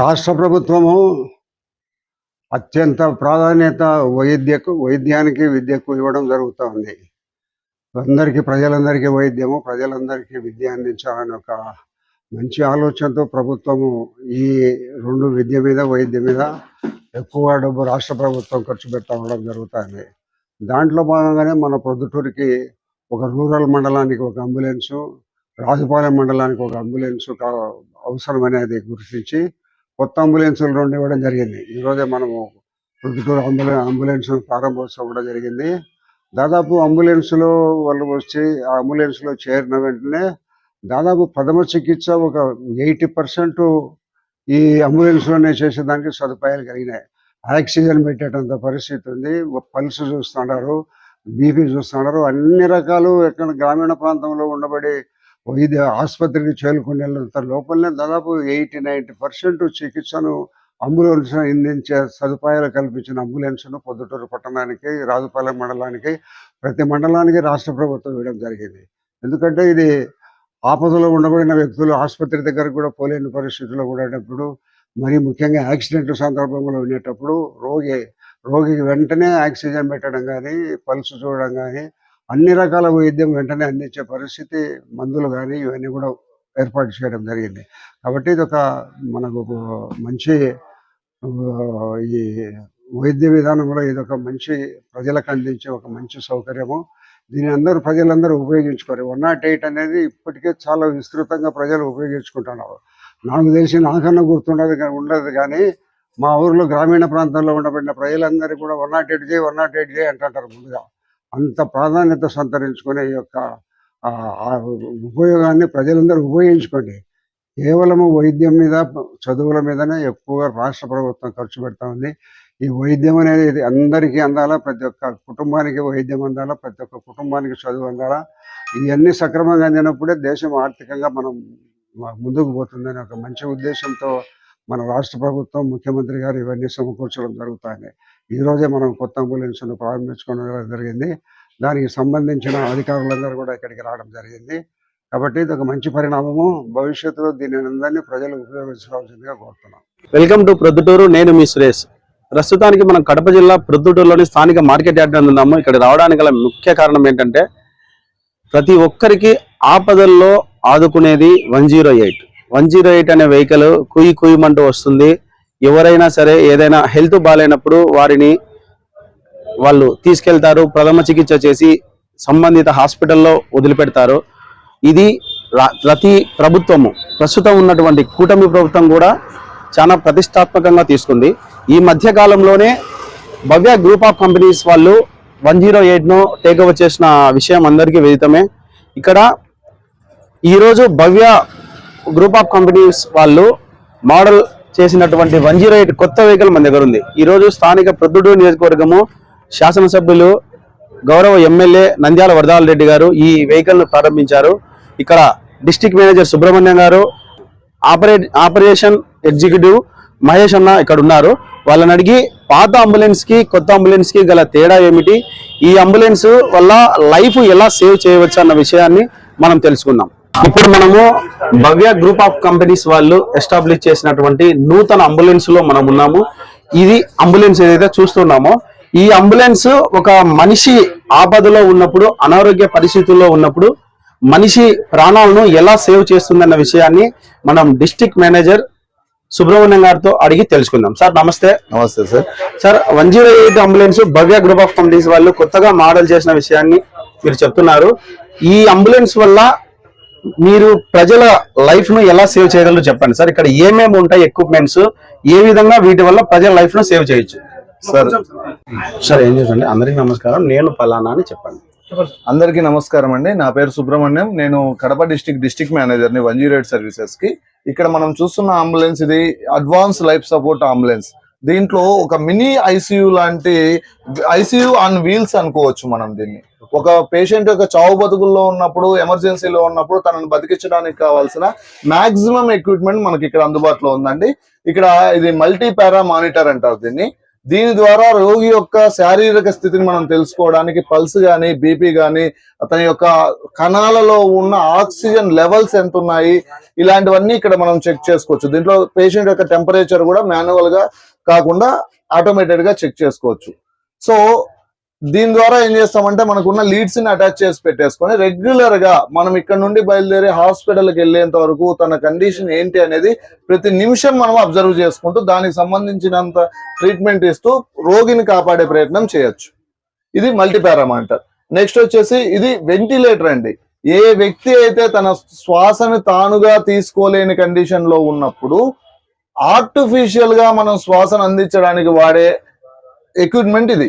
రాష్ట్ర ప్రభుత్వము అత్యంత ప్రాధాన్యత వైద్యకు వైద్యానికి విద్యకు ఇవ్వడం జరుగుతూ ఉంది అందరికీ ప్రజలందరికీ వైద్యము ప్రజలందరికీ విద్య అందించాలని ఒక మంచి ఆలోచనతో ప్రభుత్వము ఈ రెండు విద్య మీద వైద్యం మీద ఎక్కువ డబ్బు రాష్ట్ర ప్రభుత్వం ఖర్చు పెట్టడం జరుగుతుంది. దాంట్లో భాగంగానే మన ప్రొద్దుటూరికి ఒక రూరల్ మండలానికి ఒక అంబులెన్సు రాజుపాలెం మండలానికి ఒక అంబులెన్స్ అవసరం అనేది గుర్తించి కొత్త అంబులెన్సులు రెండు ఇవ్వడం జరిగింది. ఈరోజే మనము ప్రొద్దుటూరు అంబులె అంబులెన్స్ ప్రారంభోత్సవం కూడా జరిగింది. దాదాపు అంబులెన్స్లో వాళ్ళు వచ్చి ఆ అంబులెన్స్లో చేరిన వెంటనే దాదాపు ప్రథమ చికిత్స ఒక ఎయిటీ పర్సెంట్ ఈ అంబులెన్స్లోనే చేసేదానికి సదుపాయాలు కలిగినాయి. ఆక్సిజన్ పెట్టేటంత పరిస్థితి ఉంది. పల్స్ చూస్తున్నారు బీపీ చూస్తున్నారు. అన్ని రకాలు ఎక్కడ గ్రామీణ ప్రాంతంలో ఉండబడి ఇది ఆసుపత్రికి చేరుకునేంత లోపలనే దాదాపు ఎయిటీ నైంటీ పర్సెంట్ చికిత్సను అంబులెన్స్ అందించే సదుపాయాలు కల్పించిన అంబులెన్స్ను పొద్దుటూరు పట్టణానికి రాజుపాలెం మండలానికి ప్రతి మండలానికి రాష్ట్ర ప్రభుత్వం ఇవ్వడం జరిగింది. ఎందుకంటే ఇది ఆపదలో ఉండబడిన వ్యక్తులు ఆసుపత్రి దగ్గర కూడా పోలేని పరిస్థితుల్లో ఉండేటప్పుడు మరి ముఖ్యంగా యాక్సిడెంట్ సందర్భంలో ఉండేటప్పుడు రోగి రోగికి వెంటనే ఆక్సిజన్ పెట్టడం కానీ పల్స్ చూడడం కానీ అన్ని రకాల వైద్యం వెంటనే అందించే పరిస్థితి మందులు కానీ ఇవన్నీ కూడా ఏర్పాటు చేయడం జరిగింది. కాబట్టి ఇది ఒక మనకు ఒక మంచి ఈ వైద్య విధానం కూడా ఇది ఒక మంచి ప్రజలకు అందించే ఒక మంచి సౌకర్యము. దీని అందరూ ప్రజలందరూ ఉపయోగించుకోరు. వన్ నాట్ ఎయిట్ అనేది ఇప్పటికే చాలా విస్తృతంగా ప్రజలు ఉపయోగించుకుంటున్నారు. నాకు తెలిసి నాకన్నా గుర్తుండదు ఉండదు కానీ మా ఊర్లో గ్రామీణ ప్రాంతాల్లో ఉండబడిన ప్రజలందరూ కూడా వన్ నాట్ ఎయిట్ చేయి వన్ నాట్ ఎయిట్ చేయి అంటుంటారు ముందుగా. అంత ప్రాధాన్యత సంతరించుకునే ఈ యొక్క ఉపయోగాన్ని ప్రజలందరూ ఉపయోగించుకోండి. కేవలము వైద్యం మీద చదువుల మీదనే ఎక్కువగా రాష్ట్ర ప్రభుత్వం ఖర్చు పెడతా ఉంది. ఈ వైద్యం అనేది అందరికీ అందాలా ప్రతి ఒక్క కుటుంబానికి వైద్యం అందాలా ప్రతి ఒక్క కుటుంబానికి చదువు అందాలా. ఇవన్నీ సక్రమంగా అందినప్పుడే దేశం ఆర్థికంగా మనం ముందుకు పోతుందని ఒక మంచి ఉద్దేశంతో మన రాష్ట్ర ప్రభుత్వం ముఖ్యమంత్రి గారు ఇవన్నీ సమకూర్చడం జరుగుతాయి ఈ రోజే మనం కొత్త అంబులెన్స్ను ప్రారంభించుకోవడం జరిగింది. దానికి సంబంధించిన అధికారులందరూ కూడా ఇక్కడికి రావడం జరిగింది. కాబట్టి ఇది ఒక మంచి పరిణామము. భవిష్యత్తులో దీని అందరినీ ప్రజలు ఉపయోగించుకోవాల్సిందిగా కోరుతున్నాం. Welcome to Proddatur. నేను మీ సురేష్. ప్రస్తుతానికి మనం కడప జిల్లా ప్రొద్దుటూరులోని స్థానిక మార్కెట్ యార్డ్ ఉన్నాము. ఇక్కడ రావడానికి గల ముఖ్య కారణం ఏంటంటే ప్రతి ఒక్కరికి ఆపదల్లో ఆదుకునేది one zero eight. One zero eight అనే వెహికల్ కుయ్యి కుయ్యమంటూ వస్తుంది. ఎవరైనా సరే ఏదైనా హెల్త్ బాగాలేనప్పుడు వారిని వాళ్ళు తీసుకెళ్తారు ప్రథమ చికిత్స చేసి సంబంధిత హాస్పిటల్లో వదిలిపెడతారు. ఇది ప్రతి ప్రభుత్వము ప్రస్తుతం ఉన్నటువంటి కూటమి ప్రభుత్వం కూడా చాలా ప్రతిష్టాత్మకంగా తీసుకుంది. ఈ మధ్య కాలంలోనే భవ్య గ్రూప్ ఆఫ్ కంపెనీస్ వాళ్ళు వన్ జీరో ఎయిట్ను టేక్ ఓవర్ చేసిన విషయం అందరికీ విదితమే. ఇక్కడ ఈరోజు భవ్య గ్రూప్ ఆఫ్ కంపెనీస్ వాళ్ళు మోడల్ చేసినటువంటి వన్ జీరో ఎయిట్ కొత్త వెహికల్ మన దగ్గర ఉంది. ఈరోజు స్థానిక ప్రొద్దుటూరు నియోజకవర్గము శాసనసభ్యులు గౌరవ ఎమ్మెల్యే నంద్యాల వరదాల రెడ్డి గారు ఈ వెహికల్ను ప్రారంభించారు. ఇక్కడ డిస్టిక్ మేనేజర్ సుబ్రహ్మణ్యం గారు ఆపరేట్ ఆపరేషన్ ఎగ్జిక్యూటివ్ మహేష్ అన్న ఇక్కడ ఉన్నారు. వాళ్ళని అడిగి పాత అంబులెన్స్కి కొత్త అంబులెన్స్కి గల తేడా ఏమిటి? ఈ అంబులెన్స్ వల్ల లైఫ్ ఎలా సేవ్ చేయవచ్చు అన్న విషయాన్ని మనం తెలుసుకుందాం. ఇప్పుడు మనము భవ్య గ్రూప్ ఆఫ్ కంపెనీస్ వాళ్ళు ఎస్టాబ్లిష్ చేసినటువంటి నూతన అంబులెన్స్లో మనం ఉన్నాము. ఇది అంబులెన్స్ ఏదైతే చూస్తున్నామో ఈ అంబులెన్స్ ఒక మనిషి ఆపదలో ఉన్నప్పుడు అనారోగ్య పరిస్థితుల్లో ఉన్నప్పుడు మనిషి ప్రాణాలను ఎలా సేవ్ చేస్తుందన్న విషయాన్ని మనం డిస్ట్రిక్ట్ మేనేజర్ సుబ్రహ్మణ్యం గారితో అడిగి తెలుసుకుందాం. సార్ నమస్తే. నమస్తే sir. Sir one zero eight ambulance Bhavya group of companies వాళ్ళు కొత్తగా మోడల్ చేసిన విషయాన్ని మీరు చెప్తున్నారు. ఈ అంబులెన్స్ వల్ల మీరు ప్రజల లైఫ్ను ఎలా సేవ్ చేయగలరు చెప్పండి. సార్ ఇక్కడ ఏమేమి ఉంటాయి ఎక్విప్మెంట్స్ ఏ విధంగా వీటి వల్ల ప్రజల లైఫ్ను సేవ్ చేయొచ్చు? సార్. సార్ ఏం చేసండి అందరికీ నమస్కారం. నేను పలానా అని చెప్పండి. అందరికీ నమస్కారం అండి. నా పేరు సుబ్రహ్మణ్యం. నేను కడప డిస్టిక్ డిస్టిక్ మేనేజర్ని వన్ జీరో ఎయిట్ సర్వీసెస్కి. ఇక్కడ మనం చూస్తున్న అంబులెన్స్ ఇది అడ్వాన్స్ లైఫ్ సపోర్ట్ అంబులెన్స్ దీంట్లో ఒక మినీ ఐసీయూ లాంటి ఐసీయూ ఆన్ వీల్స్ అనుకోవచ్చు మనం దీన్ని. ఒక పేషెంట్ యొక్క చావు బతుకుల్లో ఉన్నప్పుడు ఎమర్జెన్సీలో ఉన్నప్పుడు తనను బతికించడానికి కావాల్సిన మాక్సిమం ఎక్విప్మెంట్ మనకి ఇక్కడ అందుబాటులో ఉందండి. ఇక్కడ ఇది మల్టీ పారా మానిటర్ అంటారు దీన్ని. దీని ద్వారా రోగి యొక్క శారీరక స్థితిని మనం తెలుసుకోవడానికి పల్స్ కానీ బీపీ గాని అతని యొక్క కణాలలో ఉన్న ఆక్సిజన్ లెవెల్స్ ఎంత ఉన్నాయి ఇలాంటివన్నీ ఇక్కడ మనం చెక్ చేసుకోవచ్చు. దీంట్లో పేషెంట్ యొక్క టెంపరేచర్ కూడా మాన్యువల్గా కాకుండా ఆటోమేటెడ్గా చెక్ చేసుకోవచ్చు. సో దీని ద్వారా ఏం చేస్తామంటే మనకున్న లీడ్స్ని అటాచ్ చేసి పెట్టేసుకొని రెగ్యులర్గా మనం ఇక్కడ నుండి బయలుదేరి హాస్పిటల్కి వెళ్ళేంత వరకు తన కండిషన్ ఏంటి అనేది ప్రతి నిమిషం మనం అబ్జర్వ్ చేసుకుంటూ దానికి సంబంధించినంత ట్రీట్మెంట్ ఇస్తూ రోగిని కాపాడే ప్రయత్నం చేయొచ్చు. ఇది మల్టీపారామాంటర్ నెక్స్ట్ వచ్చేసి ఇది వెంటిలేటర్ అండి. ఏ వ్యక్తి అయితే తన శ్వాసని తానుగా తీసుకోలేని కండిషన్లో ఉన్నప్పుడు ఆర్టిఫిషియల్గా మనం శ్వాసను అందించడానికి వాడే ఎక్విప్మెంట్ ఇది.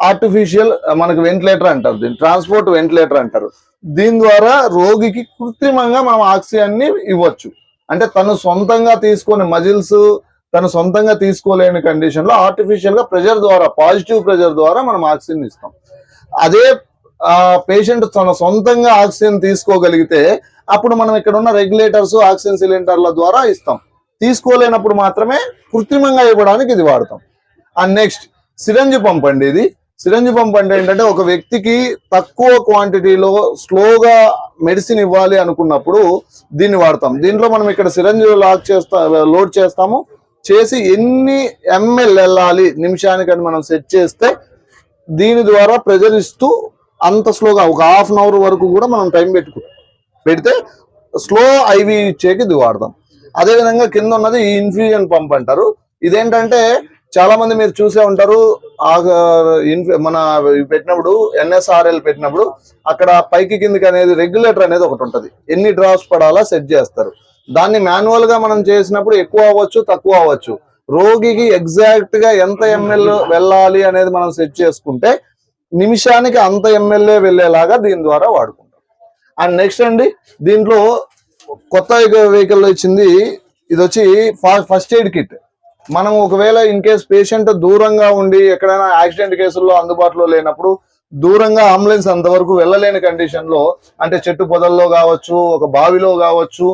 ఆర్టిఫిషియల్ మనకు వెంటిలేటర్ అంటారు దీన్ని. ట్రాన్స్పోర్ట్ వెంటిలేటర్ అంటారు. దీని ద్వారా రోగికి కృత్రిమంగా మనం ఆక్సిజన్ని ఇవ్వచ్చు. అంటే తను సొంతంగా తీసుకొని మజిల్స్ తను సొంతంగా తీసుకోలేని కండిషన్లో ఆర్టిఫిషియల్గా ప్రెషర్ ద్వారా పాజిటివ్ ప్రెషర్ ద్వారా మనం ఆక్సిజన్ ఇస్తాం. అదే ఆ పేషెంట్ తన సొంతంగా ఆక్సిజన్ తీసుకోగలిగితే అప్పుడు మనం ఇక్కడ ఉన్న రెగ్యులేటర్స్ ఆక్సిజన్ సిలిండర్ల ద్వారా ఇస్తాం. తీసుకోలేనప్పుడు మాత్రమే కృత్రిమంగా ఇవ్వడానికి ఇది వాడతాం. అండ్ నెక్స్ట్ సిరంజి పంప్ అండి ఇది. సిరంజి పంప్ అంటే ఏంటంటే ఒక వ్యక్తికి తక్కువ క్వాంటిటీలో స్లోగా మెడిసిన్ ఇవ్వాలి అనుకున్నప్పుడు దీన్ని వాడతాం. దీంట్లో మనం ఇక్కడ సిరంజి లాక్ చేస్తా లోడ్ చేస్తాము. చేసి ఎన్ని ఎంఎల్ వెళ్ళాలి నిమిషానికి మనం సెట్ చేస్తే దీని ద్వారా ప్రెజర్ ఇస్తూ అంత స్లోగా ఒక హాఫ్ అన్ అవర్ వరకు కూడా మనం టైం పెట్టుకు పెడితే స్లో ఐవి ఇచ్చేకి ఇది వాడతాం. అదే విధంగా కింద ఉన్నది ఈ ఇన్ఫ్యూజన్ పంప్ అంటారు. ఇదేంటంటే చాలా మంది మీరు చూసే ఉంటారు. ఆ మన పెట్టినప్పుడు ఎన్ఎస్ఆర్ఎల్ పెట్టినప్పుడు అక్కడ పైకి కిందికి అనేది రెగ్యులేటర్ అనేది ఒకటి ఉంటుంది. ఎన్ని డ్రాప్స్ పడాలా సెట్ చేస్తారు. దాన్ని మాన్యువల్గా మనం చేసినప్పుడు ఎక్కువ అవ్వచ్చు తక్కువ అవ్వచ్చు. రోగికి ఎగ్జాక్ట్గా ఎంత ఎంఎల్ వెళ్ళాలి అనేది మనం సెట్ చేసుకుంటే నిమిషానికి అంత ఎమ్మెల్యే వెళ్ళేలాగా దీని ద్వారా వాడుకుంటాం. అండ్ నెక్స్ట్ అండి దీంట్లో కొత్త వెహికల్ ఇచ్చింది. ఇది వచ్చి ఫస్ట్ ఎయిడ్ కిట్. మనం ఒకవేళ ఇన్ కేస్ పేషెంట్ దూరంగా ఉండి ఎక్కడైనా యాక్సిడెంట్ కేసుల్లో అందుబాటులో లేనప్పుడు దూరంగా అంబులెన్స్ అంతవరకు వెళ్ళలేని కండిషన్లో అంటే చెట్టు పొదల్లో కావచ్చు ఒక బావిలో కావచ్చు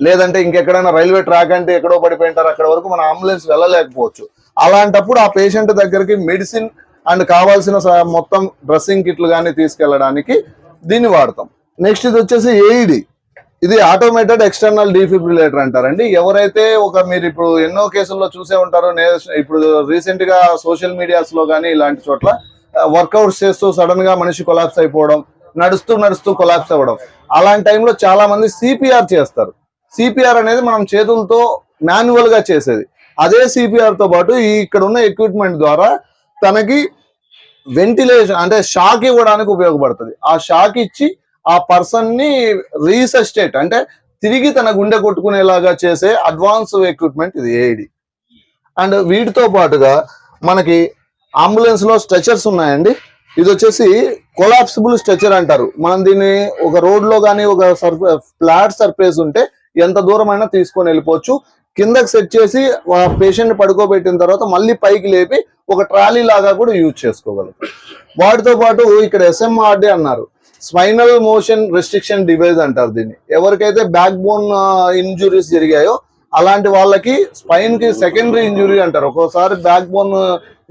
లేదంటే ఇంకెక్కడైనా రైల్వే ట్రాక్ అంటే ఎక్కడో పడిపోయింటారు అక్కడ వరకు మన అంబులెన్స్ వెళ్ళలేకపోవచ్చు. అలాంటప్పుడు ఆ పేషెంట్ దగ్గరికి మెడిసిన్ అండ్ కావాల్సిన మొత్తం డ్రెస్సింగ్ కిట్లు కానీ తీసుకెళ్ళడానికి దీన్ని వాడతాం. నెక్స్ట్ ఇది వచ్చేసి ఏఈడి ఇది ఆటోమేటెడ్ ఎక్స్టర్నల్ డిఫిబ్రిలేటర్ అంటారండి. ఎవరైతే ఒక మీరు ఇప్పుడు ఎన్నో కేసుల్లో చూసే ఉంటారో ఇప్పుడు రీసెంట్గా సోషల్ మీడియాస్లో కానీ ఇలాంటి చోట్ల వర్కౌట్స్ చేస్తూ సడన్గా మనిషి కొలాప్స్ అయిపోవడం నడుస్తూ నడుస్తూ కొలాప్స్ అవ్వడం. అలాంటి టైంలో చాలా మంది సిపిఆర్ చేస్తారు. సిపిఆర్ అనేది మనం చేతులతో మాన్యువల్గా చేసేది. అదే సిపిఆర్తో పాటు ఈ ఇక్కడ ఉన్న ఎక్విప్మెంట్ ద్వారా తనకి వెంటిలేషన్ అంటే షాక్ ఇవ్వడానికి ఉపయోగపడుతుంది. ఆ షాక్ ఇచ్చి ఆ పర్సన్ని రీసెస్టేట్ అంటే తిరిగి తన గుండె కొట్టుకునేలాగా చేసే అడ్వాన్స్ ఎక్విప్మెంట్ ఇది ఏఐడి అండ్ వీటితో పాటుగా మనకి అంబులెన్స్లో స్ట్రెచర్స్ ఉన్నాయండి. ఇది వచ్చేసి కొలాప్సిబుల్ స్ట్రెచర్ అంటారు. మనం దీన్ని ఒక రోడ్లో కానీ ఒక ఫ్లాట్ సర్ఫేస్ ఉంటే ఎంత దూరం అయినా తీసుకొని వెళ్ళిపోవచ్చు. కిందకి సెట్ చేసి పేషెంట్ పడుకోబెట్టిన తర్వాత మళ్ళీ పైకి లేపి ఒక ట్రాలీ లాగా కూడా యూజ్ చేసుకోగలం వాటితో పాటు ఇక్కడ ఎస్ఎంఆర్డి అన్నారు. స్పైనల్ మోషన్ రెస్ట్రిక్షన్ డివైజ్ అంటారు దీన్ని. ఎవరికైతే బ్యాక్ బోన్ ఇంజురీస్ జరిగాయో అలాంటి వాళ్ళకి స్పైన్కి సెకండరీ ఇంజురీ అంటారు. ఒక్కోసారి బ్యాక్ బోన్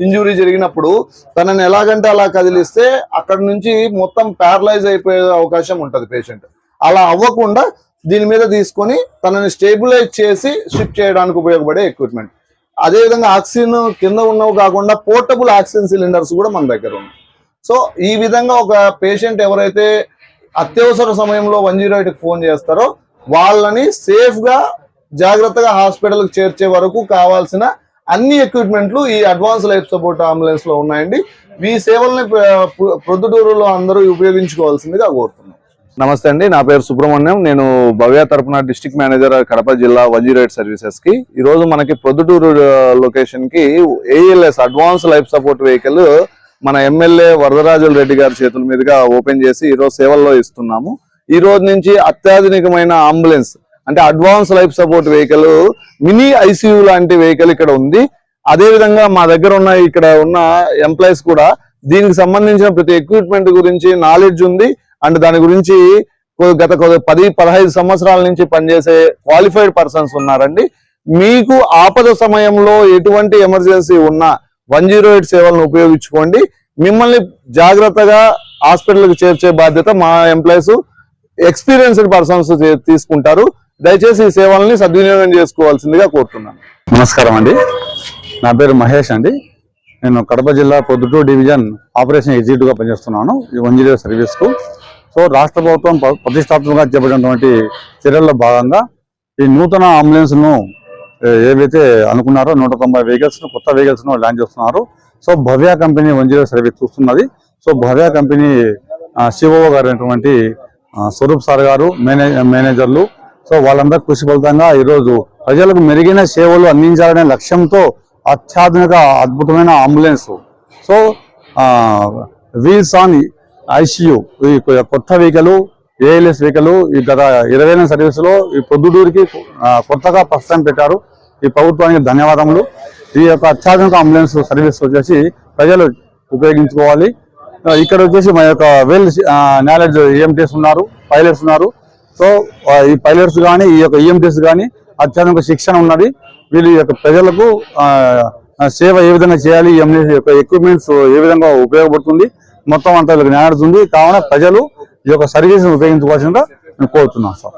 ఇంజురీ జరిగినప్పుడు తనని ఎలాగంటే అలా కదిలిస్తే అక్కడ నుంచి మొత్తం ప్యారలైజ్ అయిపోయే అవకాశం ఉంటుంది పేషెంట్. అలా అవ్వకుండా దీని మీద తీసుకొని తనని స్టేబులైజ్ చేసి షిఫ్ట్ చేయడానికి ఉపయోగపడే ఎక్విప్మెంట్. అదే విధంగా ఆక్సిజన్ కింద ఉన్నవి కాకుండా పోర్టబుల్ ఆక్సిజన్ సిలిండర్స్ కూడా మన దగ్గర ఉన్నాయి. సో ఈ విధంగా ఒక పేషెంట్ ఎవరైతే అత్యవసర సమయంలో వన్ జీరో ఎయిట్కి ఫోన్ చేస్తారో వాళ్ళని సేఫ్గా జాగ్రత్తగా హాస్పిటల్కి చేర్చే వరకు కావాల్సిన అన్ని ఎక్విప్మెంట్లు ఈ అడ్వాన్స్ లైఫ్ సపోర్ట్ అంబులెన్స్లో ఉన్నాయండి. ఈ సేవల్ని ప్రొద్దుటూరులో అందరూ ఉపయోగించుకోవాల్సిందిగా కోరుతున్నాం. నమస్తే అండి నా పేరు సుబ్రహ్మణ్యం. నేను భవ్య తరపున డిస్ట్రిక్ట్ మేనేజర్ కడప జిల్లా వన్ సర్వీసెస్కి ఈ రోజు మనకి ప్రొద్దుటూరు లొకేషన్కి ALS advance life support vehicle మన ఎమ్మెల్యే వరదరాజుల రెడ్డి గారి చేతుల మీదుగా ఓపెన్ చేసి ఈరోజు సేవల్లో ఇస్తున్నాము. ఈ రోజు నుంచి అత్యాధునికమైన అంబులెన్స్ అంటే advance life support vehicle mini ICU లాంటి వెహికల్ ఇక్కడ ఉంది. అదే విధంగా మా దగ్గర ఉన్న ఇక్కడ ఉన్న ఎంప్లాయీస్ కూడా దీనికి సంబంధించిన ప్రతి ఎక్విప్మెంట్ గురించి నాలెడ్జ్ ఉంది. అండ్ దాని గురించి గత పది పదహైదు సంవత్సరాల నుంచి పనిచేసే క్వాలిఫైడ్ పర్సన్స్ ఉన్నారండి. మీకు ఆపద సమయంలో ఎటువంటి ఎమర్జెన్సీ ఉన్నా వన్ జీరో ఎయిట్ సేవలను ఉపయోగించుకోండి. మిమ్మల్ని జాగ్రత్తగా హాస్పిటల్కి చేర్చే బాధ్యత మా ఎంప్లాయీస్ ఎక్స్పీరియన్స్డ్ పర్సన్స్ తీసుకుంటారు. దయచేసి ఈ సేవల్ని సద్వినియోగం చేసుకోవాల్సిందిగా కోరుతున్నాను. నమస్కారం అండి. నా పేరు మహేష్ అండి. నేను కడప జిల్లా పొద్దుటూరు డివిజన్ ఆపరేషన్ ఎగ్జిక్యూటివ్గా పనిచేస్తున్నాను. ఈ వన్ జీరో సర్వీస్కు. సో రాష్ట్ర ప్రభుత్వం ప్ర- ప్రతిష్టాత్మకంగా చేపట్టినటువంటి చర్యల్లో భాగంగా ఈ నూతన అంబులెన్స్ను ఏవైతే అనుకున్నారో నూట తొంభై వెహికల్స్ కొత్త వెహికల్స్ను చేస్తున్నారు. So Bhavya company one zero service చూస్తున్నది. సో భవ్య కంపెనీ సిఓ గారు అయినటువంటి స్వరూప్ సార్ గారు మేనేజర్లు. సో వాళ్ళందరూ కృషి ఫలితంగా ఈరోజు ప్రజలకు మెరుగైన సేవలు అందించాలనే లక్ష్యంతో అత్యాధునిక అద్భుతమైన ambulance. So wheels on ICU ఈ కొ- కొత్త వెహికల్ ఏఎల్ఎస్ వెహికల్ ఈ గత ఇరవై సర్వీసులో ఈ పొద్దుటూరికి కొత్తగా ప్రస్తుతం పెట్టారు. ఈ ప్రభుత్వానికి ధన్యవాదములు. ఈ యొక్క అత్యాధునిక అంబులెన్స్ సర్వీస్ వచ్చేసి ప్రజలు ఉపయోగించుకోవాలి. ఇక్కడ వచ్చేసి మా యొక్క వెల్ నాలెడ్జ్ ఈఎంటీస్ ఉన్నారు పైలట్స్ ఉన్నారు. సో ఈ పైలట్స్ కానీ ఈ యొక్క ఈఎంటీస్ కానీ అత్యాధునిక శిక్షణ ఉన్నది. వీళ్ళు ఈ యొక్క ప్రజలకు సేవ ఏ విధంగా చేయాలి ఈ యొక్క ఎక్విప్మెంట్స్ ఏ విధంగా ఉపయోగపడుతుంది మొత్తం అంతా వీళ్ళకి నాలెడ్జ్ కావున ప్రజలు ఈ యొక్క సర్వీస్ ఉపయోగించుకోవాల్సిందిగా నేను కోరుతున్నాను సార్.